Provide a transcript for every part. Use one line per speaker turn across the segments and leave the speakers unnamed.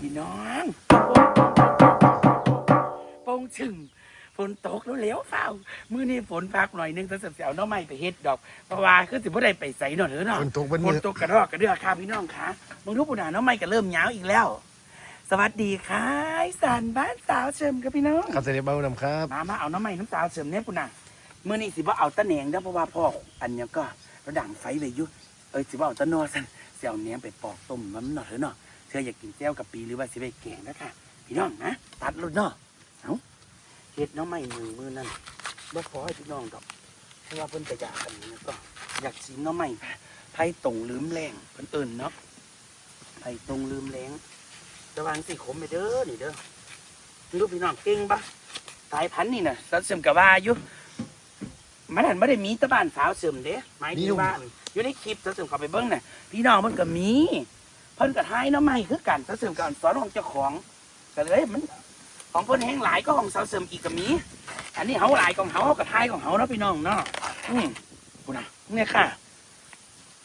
พี่น้องโปงชึงฝนตกแล้วเหลวเฝ้ามื้อนี้ฝนพักหน่อยหนึงแต่เสียวๆน้องไม่ไปเฮ็ดดอกเพราะว่าคือสิบ่ได้ไปใส่หน่อยเด้อเนาะ
ฝนตกเป็น
ฝ
มื
น
อ
ตกกระรอกกระเดือกค่ะพี่น้องคะมึงรู้ปุ่นหาน้องไม่ก็เริ่มหยาวอีกแล้ว สวัสดีค่ะอีสานบ้านสาวเชิมครับพี่น้อง
ครับเสด็จเบ้านำครับ
มามาเอาน้ำใหม่น้ำสาวเสริมเนี่ยปุ่นน่ะเมื่อนี้สิว่าเอาตะแหนงเด้อเพราะว่าพ่ออันเนี้ยก็ระดังไฟไว้อยุเอ้ยสิว่าเอาตะนอสันเสี่ยวเนี้ยไปปอกต้มมันหน่อยเถอะเนาะเธออยากกินแจ้วกับปีหรือว่าสิไปแกงนะคะพี่น้องนะตัดรถเนาะเอาเฮ็ดน้ำใหม่หนึ่งมือนั่นบ่พอให้พี่น้องดอกเพราะว่าเพิ่นจะอยากกันนี้ก็อยากชิมน้ำใหม่ไผ่ตรงลืมแรงเพิ่นเอิ่นเนาะไผ่ตรงลืมแรงระวังสิขมไปเด้อนี่เด้อลูกพี่น้องเก่งปะสายพันธุ์นี่นะสัตว์เสริมกับว่าอยู่มันหันไม่ได้มีแตะบ้านสาวเสริมเด้หมายถึงว่าอยู่ในคลิปสัตว์เสริมเขาไปเบิ้งน่ะพี่น้องมันก็มี เพิ่นกับท้ายน้ำใหม่คือกันสัตว์เสริมกับสอนของเจ้าของก็เลยมันของเพิ่นแห้งหลายก็ของสาวเสริมอีกก็มี อันนี้เฮาหลายของเฮาเฮากับท้ายของเฮาเนาะพี่น้องเนาะอืมกูนะเนี่ยค่ะ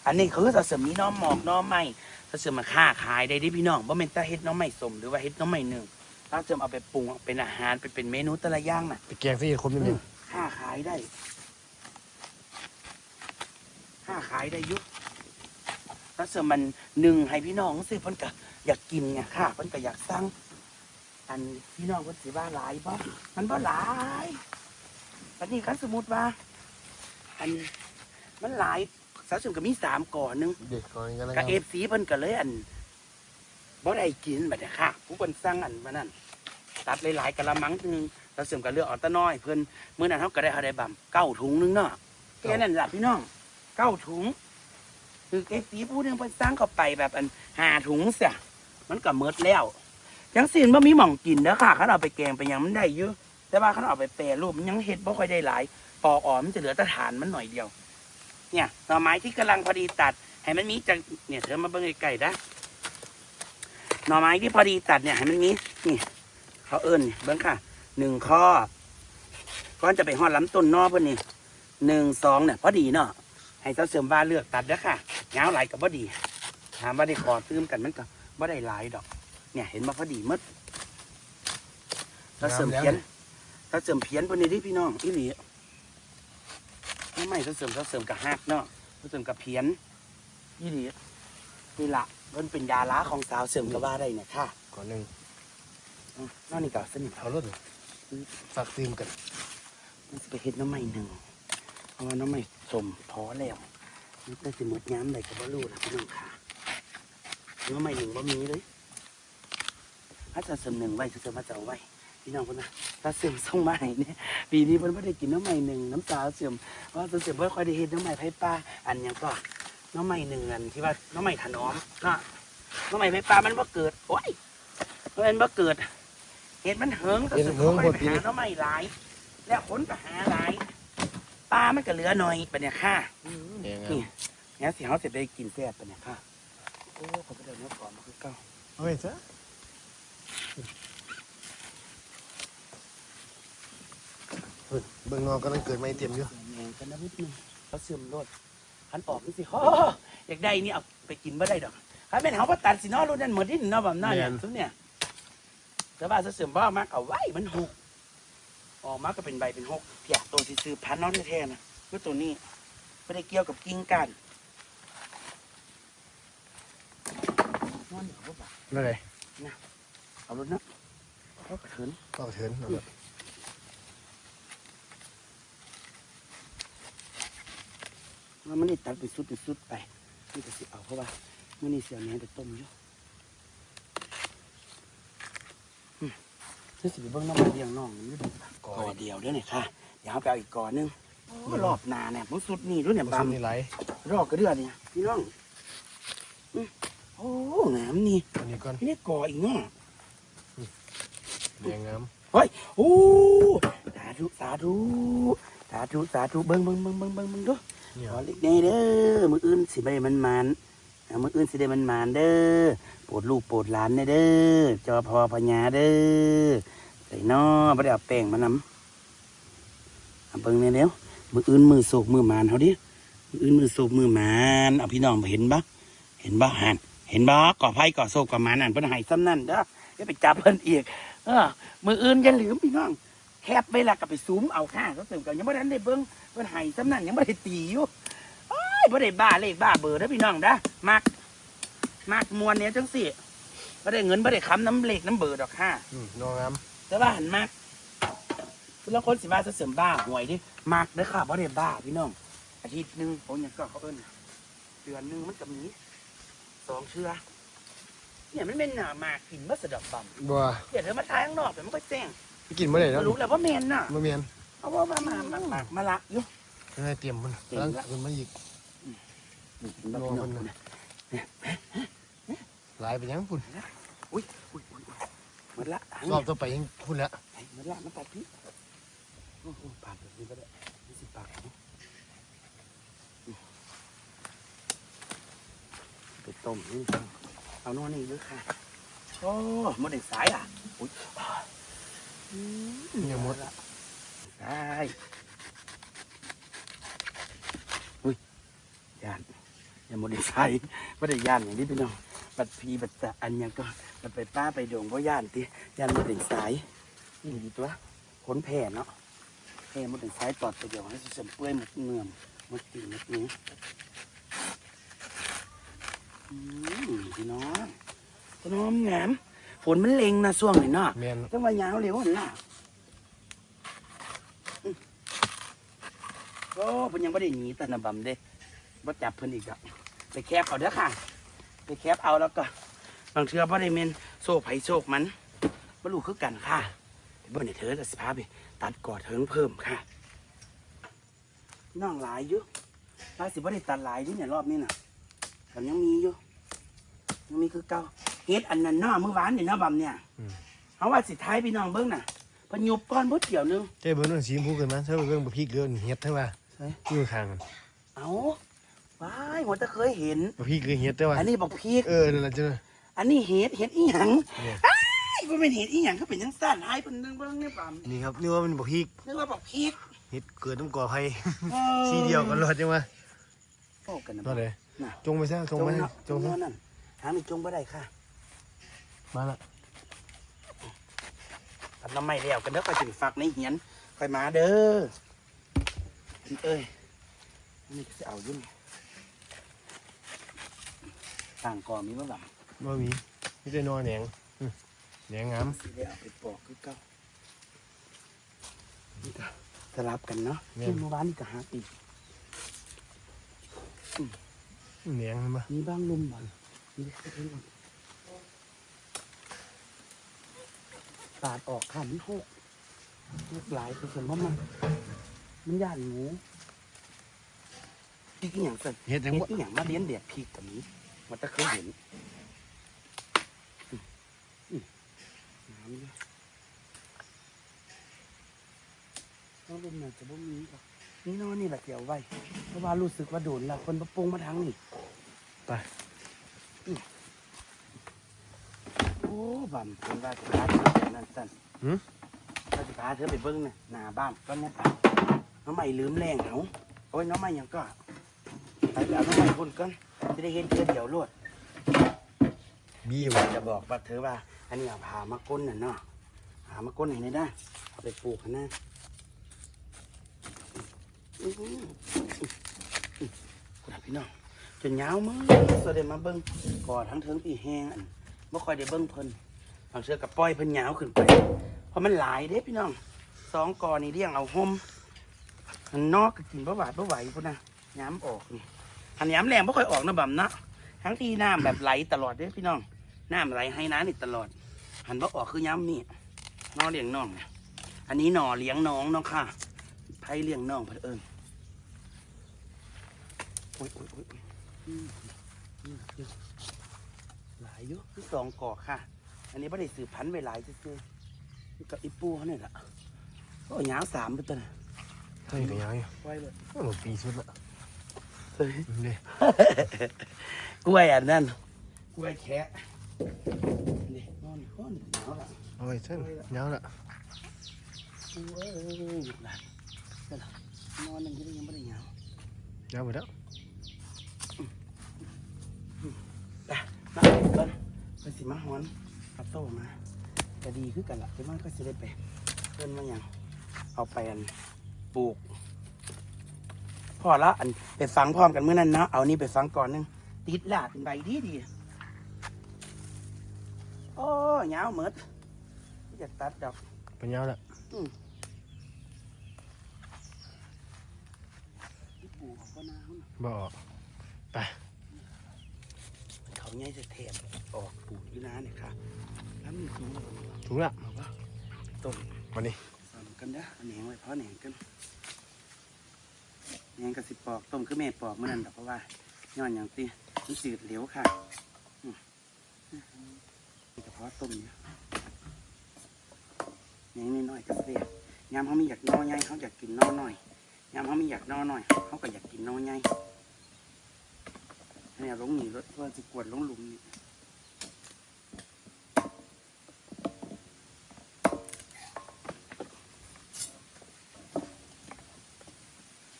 อันนี้คือสัตว์เสริมมีน้อมหมอกน้อมใหม่สัตว์เสริมมาค้าขายได้เดิพี่น้องบ่แม่นแตาเฮ็ดน้อมใหม่สมหรือว่าเฮ็ดน้อมใหม่หนึ่งถ้าเจิมเอาไปปรุงเป็นอาหารเป็นเป็นเมนูแต่ละอย่างน่ะ
ไปแกงสิคนนิดนึง
ค่าขายได้ค่าขายได้ อยุถ้าเสริมมันหนึ่งให้พี่น้องสิเพิ่นก็อยากกินไงค่ะเพิ่นก็อยากสั่งอันพี่น้องเพิ่นสิว่าหลายบ่มันบ่หลายอันนี้คันสมมุติว่า อันมันหลายสาวเสริมก็มีสามก่อนหนึง
เด็กก่อนกันนะค
กั
รั
บบเอฟซีเพิ่นก็เลยอันบ่ได้กินบัดเนี้ค่ะ ผู้เพิ่นสั่งอันมานั่นตัดหลายๆกะละมังหนึงแล้วเสริมก็เลือกเอาแตะน้อยเพิ่นมื้อนั้นเฮาก็ได้เฮาได้บ่ำเก้าถุงหนึงเนาะแค่นั้นล่ะพี่น้องเก้าถุง คือเอฟซีผู้หนึงเพิ่นสั่งเข้าไปแบบอันหาถุงเสียมันก็หมดแล้วจังซี่บ่มีหม่องกินเด้อค่ะคันเอาไปแกงไปหยังมันได้อยู่แต่ว่าคันเอาไปแปรรูปมันยังเฮ็ดบ่ค่อยได้หลาย ปอกออกมันจะเหลือแต่ฐานมันหน่อยเดียว เนี่ยหน่อไม้ที่กำลังพอดีตัด ให้มันมีจังเนี่ยเธอมาเบิ่งไกลๆนะหน่อไม้ที่พอดีตัดเนี่ยให้มันมีนี่ เขาเอิ้นนี่เบิ่งค่ะหนึ่งข้อ ก่อนจะไปหอดลำต้นนอเพิ่นนี่หนึ่งสองเนี่ยพอดีเนาะ ให้เจ้าเสริมว่าเลือกตัดนะค่ะยาวหลายกับพอดี ถามว่าได้ขอตื้มกันมันก็บ่ได้หลายดอก เนี่ยเห็นมาพอดีหมดเจ้าเสริมเพี้ยนเจ้าเสริมเพี้ยนเพิ่นนี่ดิพี่น้องอีหลีไม่ไม่เจ้าเสริมเจ้าเสริมกับหักเนาะเจ้าเสริมกับเพี้ยนยี่ดีนี่ละมันเป็นยาล้าของสาวเสริมก็ว่าได้เนี่ยค่ะ
ก่อนหนึ่ง
อืมนอกนี่ก็สนิท
เอารถฝากซีมกัน
มันจะไปเฮ็ดน้ำใหม่หนึ่งเพราะว่าน้ำใหม่ สมพอแล้วมันจะสิหมดย้ำใดก็บ่รู้นะพี่น้องค่ะน้ำใหม่หนึ่งบ่มีเลยถ้าจะเสริมหนึ่งไว้จะเสริมมาจะเอาไว้พี่น้องคนนะถ้าเสริมส่งมาให้เนี่ยปีนี้เพิ่นไม่ได้กินน้ำใหม่หนึ่งน้ำสาเสริมเพราะว่าเสริมไม่ค่อยได้เฮ็ดน้ำใหม่ไผ่ป้าอันยังก็น้ำใหม่หนึ่งอันที่ว่าน้ำใหม่ถนอมก็น้ำใหม่ไผ่ป้ามันบ่เกิดโอ้ยมันบ่เกิดเห็ดมันเหิงแต่สุดท้ายไปหาน้ำใหม่หลาย แล้วคนก็หาหลาย ปลามันก็เหลือหน่อยปะเนี่ยค่ะ
แกง
นี่เนี่ยสิเขาเสร็จได้กินแซ่บปะเนี่ยค่ะโอ้เขาไปเดินเนื้อก่อนมาคือเก้า
เอาไปซะเบิ่งนอกกำลังเกิดไม่เต็มอยู่
แมงกันนะนิดนึงเขาเสื่อมรถขันออกนี่สิโอ้อยากได้นี่เอาไปกินไม่ได้ดอกถ้าเป็นเขาประตัดสิเนอรุ่นนั้นเหมือนที่เนอแบบนั้นเนี่ยทุกเนี่ยแต่ว่าเสื่อมบ้ามากเอาไว้มันหก ออกมาก็เป็นใบเป็นหกเพียตัวที่ซื้อพันธุ์เนอแท้ๆนะเมื่อตัวนี้ไม่ได้เกี่ยวกับกิ่งกันนอนอยู่บ่
นั่นไง
เอารถนะเขากระเถิน
ก็เถินเอารถ
ว่ามันนี่ตัดเป็นสุดเป็นสุดไปนี่ก็สิเอาเพราะว่ามันนี่เสียแหนงไปต้มอยู่อืม นี่สิไปเบิ่งน้ำมันเลี้ยงน้องนี่ดู
ก่
ก่
อ
อนเดียวเด้อเนี่ยค่ะเดี๋ยวเอาไปเอาอีกก่อนหนึงโอ้รอบหนาเนี่ยมันสุดนี่ด้วยเนี่ย
ผ
บั
ส
ม
มนี่ไหล
รอบกระเดือนเนี่ยพี่น้องอืมโอ้งามนี่
อันนี้ก่อน
นี่ก่ออีกเนาะ
แดงงาม
โอ้สาธุสาธุสาธุสาธุเบิ่งเบิ่งเบิ่งเบิ่งเบิ่งเบิ่งเด้อ
เนี่ย
ขอเล็กแน่เด้อมืออื่นสิได้มันมัน เอามืออื่นสิได้มันมันเด้อปรดลูกปรดหลานแน่เด้อจอพอพญาเด้อใส่นอบ่ได้เอาแป้งมานำเอาเบิ่งแน่เด้วมืออื่นมือโศกมือหมานเฮาดิมืออื่นมือโศกมือหมานเอาพี่น้องเห็นบ่เห็นบ่หันเห็นบ่ก่อไผ่ก่อโซกก่อหมานั่นเพิ่นให้ซ้ำนั่นเด้ออย่าไปจับเพิ่นอีกเออมืออื่นอย่าลืมพี่น้องแคบไปละก็ไปซูมเอาค่ะก็เสริมกันยังบ่ทันได้เบิ่งเพิ่นให้ซ้ำนั่นยังบ่ได้ตีอยู่ บ่ได้บ้าเลขบ้าเบอร์เด้อพี่น้องเด้อมักมักมวนเนี่ยจังสิบ่ได้เงินบ่ได้ค้ำน้ำเลขน้ำเบอร์ดอกค่ะ
อืมนองน้
แต่ว่าหันมากแล้วคนสิว่าจะเสริมบ้าหวยดิมากเด้อค่ะบ่ได้บ้าพี่น้อง อาทิตย์หนึงโอ้ยงก็เขาเอิ้นเดือนหนึงมันก็มีสองเชือเนี่ยมันเป็นหนามากกินมาสะดอกบำ
บัวำ
เดี๋ยวเธอมาทายข้างนอกแต่มันก็แจ้ง
ไปกินเมื่อไหร่แล้ว
ก็รู้แล้วว่าเมนน่ะ
มาเมียน
เอาว่ามามามามามาละอยู่
ให้เตรียมมัน
เตรียม
กำลัง
ละ
ขึ้นมาอีก
รอมันนะ
หลายไปยังพุ่น
อุ้ยอุ้ยอุ้ยหมดละหาง
รอบต่อไปยังพุ่นแล้ว
หมดละมันตัดพี่โอ้โหปาดแบบนี้ก็ได้ยี่สิบบาทเนาะไปต้มนี่เอานอนนี่ด้วยค่ะโอ้หมดเด็กสายอะอุ้ยอืม
ยังหมด
ละได้อุ้ยย่าน อย่าหมดเด็กสายไม่ได้ย่านอย่างนี้พี่น้องบัดพีบัดตะอันยังก็บัดไปป้าไปโด่งเพราะย่านติย่านหมดเด็กสายนี่ดีตัวขนแผ่เนาะแผ่หมดเด็กสายตอดไปเดี๋ยวให้เสมเปื่อยหมดเนื่อมหมดตีนหมดนี้อืมพี่น้องพี่น้องแหนมฝนมันเล็งนะช่วงนี้เนาะ
เมียน
จังว่ายาวเร็วหั่นล่ะอืมโอ้เพิ่นยังไม่ได้หนีแต่นะบำเด้ บ่จับเพิ่นอีกอะไปแคบเอาเด้อค่ะ ไปแคบเอาแล้วก็บางเทื่อบ่ได้เมนโซกไผโซกมันบ่รู้คือกันค่ะไปเบิ่งในเธอแต่สิพาไปตัดกอดเถิงเพิ่มค่ะน้องหลายอยู่หลายสิบ่ได้ตัดหลายนี่เนี่ยรอบนี้น่ะแต่ยังมีอยู่ยังมีคือเก่าเฮ็ดอันนั้นเนาะมื้อวานนี่เนาะบำเนี่ยเอาว่าสิท้ายพี่น้องเบิ้งน่ะเพนยุบก้อนพุดเดียวหนึง
เจ้เบิ้งนั่นสีชมพูกันมั้ยถ้าเบิ้งบะพริกเลือเฮ็ดใช่ป่ะ
ใช่
อยู่ข้างกัน
เอา ว้ายหัวตะเคยเห็น
บะพริกเลือเฮ็ดได้ป่ะ
อันนี้บอกพีก
เออนั่นแหละจ้ะ
อันนี้เห็ดเห็ดอีหยัง
เนี่ย
ไอ้ายมันเป็นเห็ดอีหยังเขาเป็นยังสั้นหายเป็นเรื่องเบิ้งเนี่ยปั๊ม
นี่ครับนี่ว่ามันบะพริก
นึกว่าบอกพีก
เฮ็ดเกิดน้ำก่อไผ่
ออ
สีเดียวกันรอดจังวะ
โอ้กันนะ
นั่นเลย
น่ะ
จงไปซะจงไป
เนาะ
จงซะ
เนาะนั่นหาไม่จงบ่ได้ค่ะ
มาละ
ตัดน้ำไม่แล้วกันเด้อค่อยถึงฝักในเหียนค่อยมาเด้อเอ้ยอันนี่ก็จะเอาอยุ่ง ต่างก่อมีบ่บัง
บ่มีมีแต่นอแหนงอืมแหนงงาม
สิได้เอาไปปอกคือเก่านี่ก็สลับกันเนาะ
แม่น
ที่เมื่อวานนี่ก็หาปีก
แหนงเห็นป่ะ
มีบ้างลุมบ้างมีแค่นี้ปาดออกค่ะมันหกหกหลายเปอร์เซ็นต์เพราะมันมันย่านหมูพริกอหย่างสั่น
เฮ็ดจัง
เห็ด
บ่
อหย่างมาเลี้ยนเดียดพริกกับนี้ มันจะเคยเห็นอืมอืมน้ำด้วยน้องลุมน่าจะบ่มีหรอกนี่เนอนนี่แหละเกี่ยวไว้เพราะว่ารู้สึกว่าโดนแล้วคนมาปรุงมาทางนี่
ไป
อืมโอ้บัมคนว่าจะพาเธอไปนั่นสั่น
หืม
ว่าจะพาเธอไปเบิ้งน่ะหน้าบ้านก็เนี่ยไปน้องใหม่ลืมแรงเขาโอ้ยน้องใหม่ยังก็ไปเอาน้องใหม่คนก่อน จะได้เห็นเธอเดียวรวด
บีบ่
จะบอกว่าเธอว่า อันนี้เอาผามาก้นน่ะเนาะผามาก้นไหนได้ได้เอาไปปลูกนะอื้อหือคุณพี่น้องจนยาวมากสได้มาเบิ้งก่อทั้งเทิงปีแห้งอันบ่ค่อยได้เบิ้งเพิ่นบางเชือกับปล่อยเพิ่นยาวขึ้นไป เพราะมันหลายเด้พี่น้องสองกอนี่เลี้ยงเอาห่มอันนอกก็กินบ่หวาดบ่ไหวพุ่นนะย้ำออกนี่ อันย้ำแรงบ่ค่อยออกนะบ่ำนะทั้งที่น้ำแบบไหลตลอดเด้พี่น้องน้ำไหลให้น้ำนี่ตลอด หันบ่ออกคือย้ำนี่นอเลี้ยงน้องเนี่ยอันนี้หน่อเลี้ยงน้องเน้องค่ะไผเลี้ยงน้องเพิ่นเอิ้นโอ้ยโอ้ยโอ้ยอืมอืมเยอะหลายอยู่ที่สองกอกค่ะ อันนี้ไม่ได้สืบพันธุ์ไว้หลายซื่อๆนี่กับอีปูเขาเนี่ยแหละก็ยาวสามไปตัวน่ะ
ใช่ก็ยังอยู่
ไว้เลย
โอ้ปีสุดละ
เฮ้ย
นี่
กล้วยอันนั้นกล้วยแคะนี่นอนนอนหนาวละ
เอาไว้เส้นยาวละ
เอ้ยหยุดหลับนั่นล่ะนอนนั่งอยังยังไม่ได้ยาวยา
วไปแล้ว
ไปมาเบิ้ลไปสิมาฮอนเอาโต้มาจะดีขึ้นกันละจะมันก็สิได้ไปเพิ่นมาอย่างเอาไปอันปลูก พอละอันไปฟังพร้อมกันเมื่อนั้นเนาะเอานี่ไปฟังก่อนหนึงติดลาเป็นใบดีดีโอ้ยาวเหมิดอยากตัดดอก
เป็นยาวแล้ว
ที่ปลูกของพ่อนาเขาน่ะ
บ่ออกไป
เขาใหญ่จะเทศออกปลูกอยู่นะเนี่ยค่ะแล้วมีสูง
ถูกละ
เอาปะต้น
วันนี้
สอนกันนะเอาแหนงไว้เพราะแหนงกัน แหนงกระสิปอกต้มคือแม่ปอกเมื่อนั้นดอกเพราะว่าย้อนอย่างตีมันจืดเหลวค่ะอืมนี่กระเพาะต้มเนี่ยแหนงน้อยๆก็เสียยามเขาไมีอยากนอใหญ่เขาอยากกินนอหน่อยยามเขาไมีอยากนอหน่อยเขาก็อยากกินนอใหญ่เนี่ยลงหนีรถว่าจะกวดลงหลุมนี่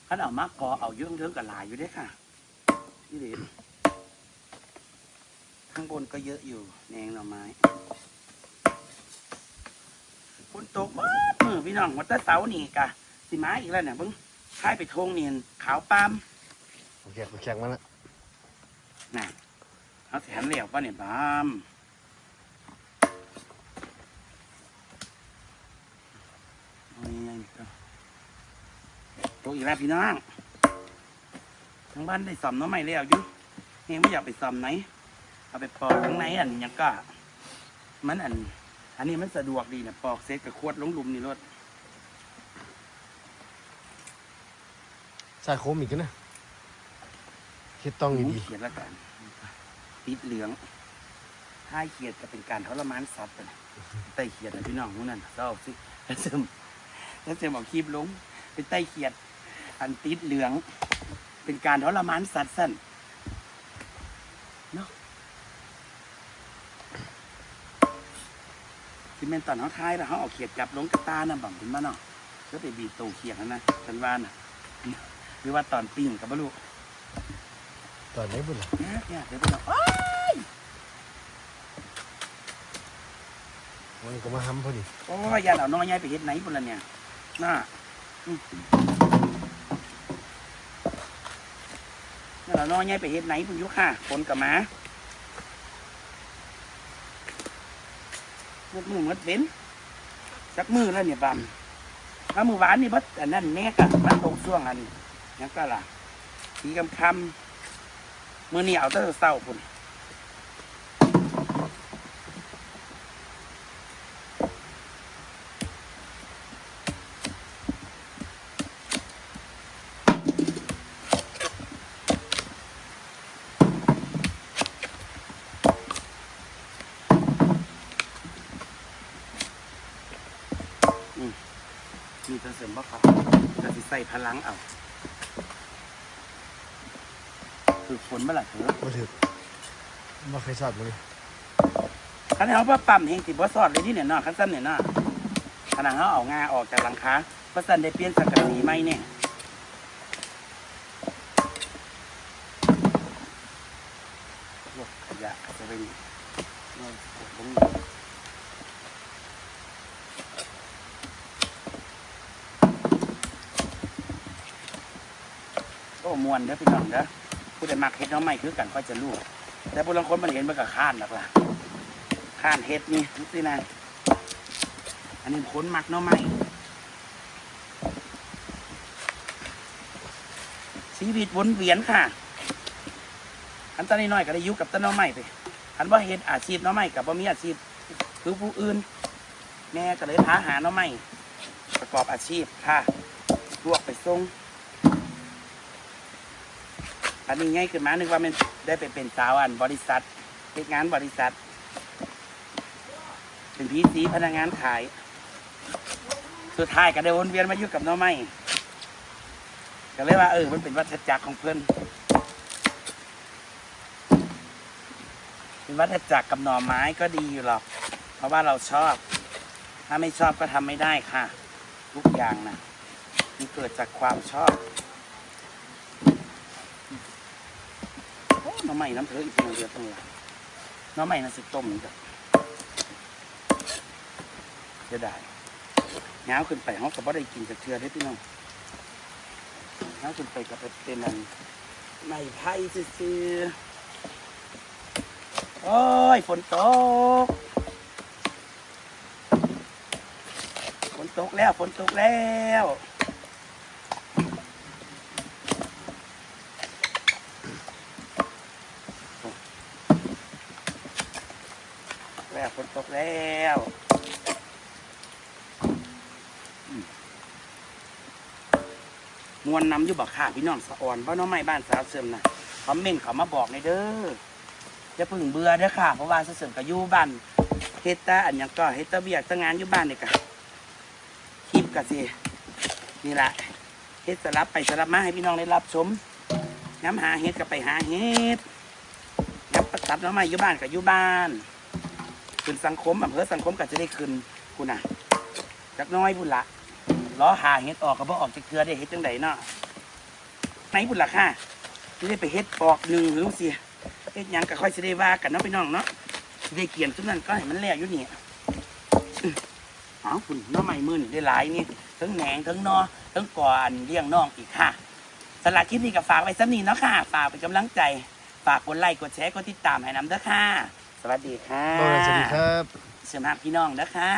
ขันเอามากพอเอาเยื่องเยื่องกับลายอยู่เด้อค่ะนี่เด็ข้างบนก็เยอะอยู่แหนงหน่อไม้ฝนตกมากมือพี่น้องวัดตะเสานี่กะสิมาอีกแล้วเนี่ยเพิ่งค่ายไปทงเนียนขาวปาล์ม
โอเคโอเคแข่งมาแล้ว
น่ะเอาแถมเหลวป่ะเนี่ยบามเอายังไง นี่ก็โตอีกแล้วพี่น้องทางบ้านได้ซ่อมน้องใหม่แล้วอยู่เฮงไม่อยากไปซ่อมไหน เอาไปปอกข้างในอันยังก็มันอัน อันนี้มันสะดวกดีนะปอกเสร็จกับขวดลงหลุมนี่รถ
ใส่โคมอีกนะเฮ็ดต้อง
หมู
ดี
เขียดแล้วกันติดเหลืองท้ายเขียดก็เป็นการทรมานสัตว์ไปนะไต้เขียดนะพี่น้องพวกนั้นเศร้าสิแล้วเสริมแล้วเสริมเอาคลิปลงเป็นไต้เขียด อันติดเหลือง เป็นการทรมานสัตว์สั้นเนาะที่แม่นตอนเขาท้ายแล้วเขาเอาเขียดจับลงกระตาน่ะบังเป็นมาเนาะก็ไปบีบตัวเขียดนั่นนะฉันว่าน่ะ หรือว่าตอนปิ้งกับบลูก
ๆตอนนี้บุญล่ะ
เนี่ยเนี่ยเดี๋ยวไปเนาะอ้าว
มันก็มาห้ำพอดี
โอ้ยยาเอาน้อยใหญ่ไปเฮ็ดไหนพุ่นละเนี่ยน่า อืมยาเอาน้อยใหญ่ไปเฮ็ดไหนพุ่นยุค่ะคนกับมาเมื่อมือมัดเป็นสักมือแล้วเนี่ยบัมถ้ามือหวานนี่บัดอันนั้นแม่กะมันตกช่วงอันยังก็ล่ะสีคำคำมือเหนียวตั้งแต่เศร้าพุ่น มีตัวเสริมบ่ครับจะ สิใส่พลังเอาคือฝนเมื่อไหร่เถอะ
มาถือมาเคยสอดมาเลย
คันเขาว่าปั๊มเฮงสิบ่สอดเลยที่เนี่ยเนาะคันสั้นเนี่ยเนาะขนาดเขาเอางาออกจากหลังคาเพราะสั้นได้เปลี่ยนสังกะสีไหมเนี่ยพวกขยะจะเป็นเอาลงโอ้ม วนเด้อพี่น้องเด้อผู้ใดมักเฮ็ดน้องใหม่คือกันก็จะรู้แต่ผู้ลางคนมันเห็นมันก็ข้านหรอกล่ะข้านเฮ็ดนี่นี่สินะอันนี้คนมักน้องไม้ชีวิตวนเวียนค่ะอันตอนนี้น้อยก็ได้ยุกับต้นน้องไม้ไปอันว่าเฮ็ดอาชีพน้องไม้กับว่ามีอาชีพคือผู้อื่น แม่ก็เลยพาหาน้องไม้ประกอบอาชีพค่ะลวกไปส่ง อันนี้ง่ายขึ้นมานึกว่ามันได้ไปเป็นสาวอันบริษัทเฮ็ดงานบริษัท เป็นพีซีพนักงานขาย สุดท้ายก็ได้วนเวียนมาอยู่กับน้องไม้ก็เลยว่าเออมันเป็นวัฏจักรของเพื่อนเป็นวัฏจักรกับหน่อไม้ก็ดีอยู่หรอก เพราะว่าเราชอบ ถ้าไม่ชอบก็ทำไม่ได้ค่ะ ทุกอย่างนะมันเกิดจากความชอบ โอ้น้ำ ใหม่น้ำเถออีกทีเดียวตรงนี้น้องใหม่น่ะสิต้มจ้ะจะได้งาขึ้นไปเขาก็บ่ได้กินจากเทือได้พี่น้องงาขึ้นไปก็ไปเป็นอันไม่ไผ่ซื่อโอ้ยฝนตก ฝนตกแล้วฝนตกแล้วฝนตก แล้วมวนนำอยู่บักข่าพี่น้องสะอ่อนเพราะน้องไม่บ้านสาวเสริมนะคอมเมนต์เขามาบอกในเด้ออย่าเพึ่งเบื่อเด้อค่ะ เพราะว่าสาวเสริมก็อยู่บ้านเฮ็ดแตาอันยังก็เฮ็ดแตาเบียกแตางานอยู่บ้านนี่กะคลิปกันสินี่แหละเฮ็ดสลับไปสลับมาให้พี่น้องได้รับชมย้ำหาเฮ็ดก็ไปหาเฮ็ดย้ำประตัดน้องใหม่อยู่บ้านกับอยู่บ้าน ขึ้นสังคมอำเภอสังคมก็จะได้ขึ้นคุณน่ะจักน้อยบุญละล้อหาเฮ็ดออกก็บ่ออกจากเครือได้เฮ็ดจังไดเนาะไหนบุญละค่ะจะได้ไปเฮ็ดปอกหนึ่งหรือสิเฮ็ดยังก็ค่อยสิได้ว่ากันเนาะพี่น้องเนาะสิได้เกียนทุกนั้นก็ให้มันแล้วอยู่นี่เอาคุณน้องใหม่มือนี่ได้หลายนี่ทั้งแหนงทั้งนอทั้งก่อนเลี้ยงน้องอีกค่ะสำหรับคลิปนี้ก็ฝากไว้สักนิดเนาะค่ะ ฝากเป็นกำลังใจ ฝากกดไลค์กดแชร์กดติดตามให้น้ำเด้อค่ะ สวัสดีค่ะ
สวัสดีครับ
เสริมหาพี่น้องเด้อค่ะ